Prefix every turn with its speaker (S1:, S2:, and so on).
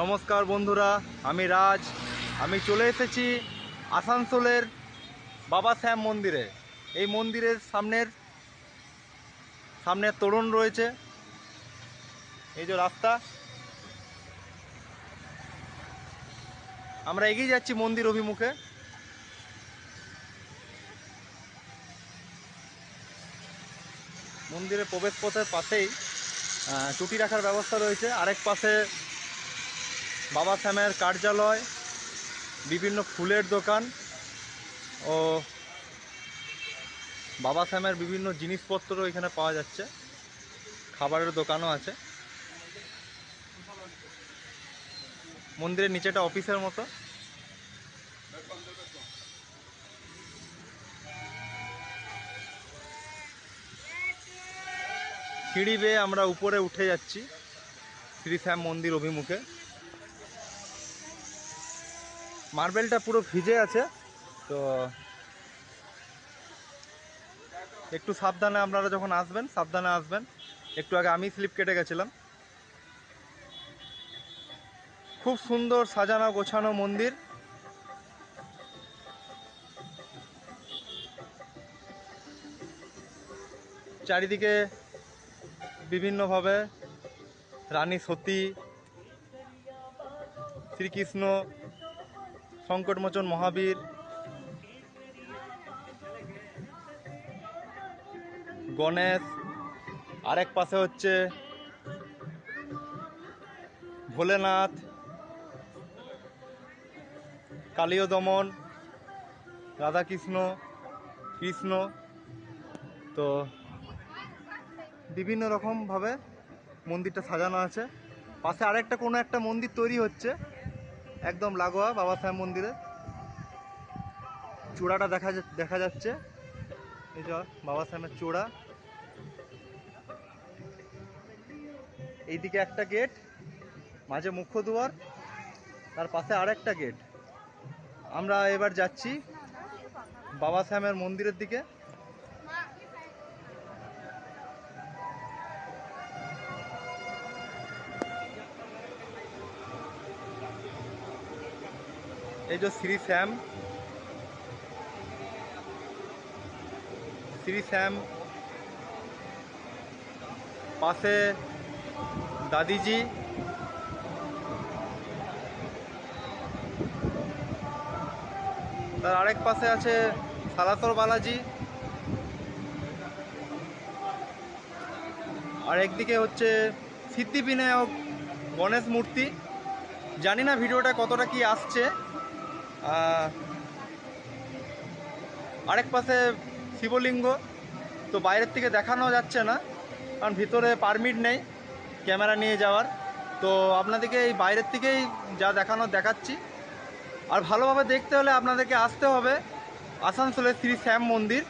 S1: নমস্কার বন্ধুরা, আমি রাজ। আমি চলে এসেছি আসানসোলের বাবা শ্যাম মন্দিরে। এই মন্দিরের সামনের সামনের তোরণ রয়েছে। এই যে রাস্তা। আমরা এগিয়ে যাচ্ছি মন্দির অভিমুখে। মন্দিরের প্রবেশ পথের পাশেই চুটি রাখার ব্যবস্থা রয়েছে। আরেক পাশে বাবা শ্যামের কার্যালয়, বিভিন্ন ফুলের দোকান ও বাবা শ্যামের বিভিন্ন জিনিসপত্র এখানে পাওয়া যাচ্ছে। খাবারের দোকানও আছে। মন্দিরের নিচেটা অফিসের মতো। সিঁড়ি বেয়ে আমরা উপরে উঠে যাচ্ছি। শ্রী শ্যাম মন্দির অভিমুখে। মার্বেলটা পুরো ভিজে আছে, তো একটু সাবধানে আপনারা যখন আসবেন, সাবধানে আসবেন। একটু আগে আমি স্লিপ কেটে গেছিলাম। খুব সুন্দর সাজানো গোছানো মন্দির। চারিদিকে বিভিন্নভাবে রানী সতী, শ্রীকৃষ্ণ সংকটমোচন মহাবীর। গণেশ, আরেক পাশে হচ্ছে ভোলেনাথ কালীয় দমন রাধাকৃষ্ণ, কৃষ্ণ। তো বিভিন্ন রকমভাবে মন্দিরটা সাজানো আছে। পাশে আরেকটা কোনো একটা মন্দির তৈরি হচ্ছে। একদম লাগোয়া বাবা সাহেব মন্দিরে। চূড়াটা দেখা দেখা যাচ্ছে। এই যে বাবা সাহেবের চূড়া। এইদিকে একটা গেট, মাঝে মুখ্য দুয়ার, তার পাশে আরেকটা গেট। আমরা এবার যাচ্ছি বাবা শ্যামের মন্দিরের দিকে। এই যে শ্রী শ্যাম। শ্রী শ্যাম। পাশে দাদিজি। তার আরেক পাশে আছে সালাতর বালাজি। আর একদিকে হচ্ছে সিদ্ধিবিনায়ক গণেশ মূর্তি। জানি না ভিডিওটা কতটা কি আসছে। আরেক পাশে শিবলিঙ্গ, তো বাইরের থেকে দেখানো যাচ্ছে না, কারণ ভিতরে পারমিট নেই, ক্যামেরা নিয়ে যাওয়ার। তো আপনাদেরকে এই বাইরের থেকেই যা দেখানো দেখাচ্ছি। আর ভালোভাবে দেখতে হলে আপনাদেরকে আসতে হবে আসানসোলের শ্রী শ্যাম মন্দির।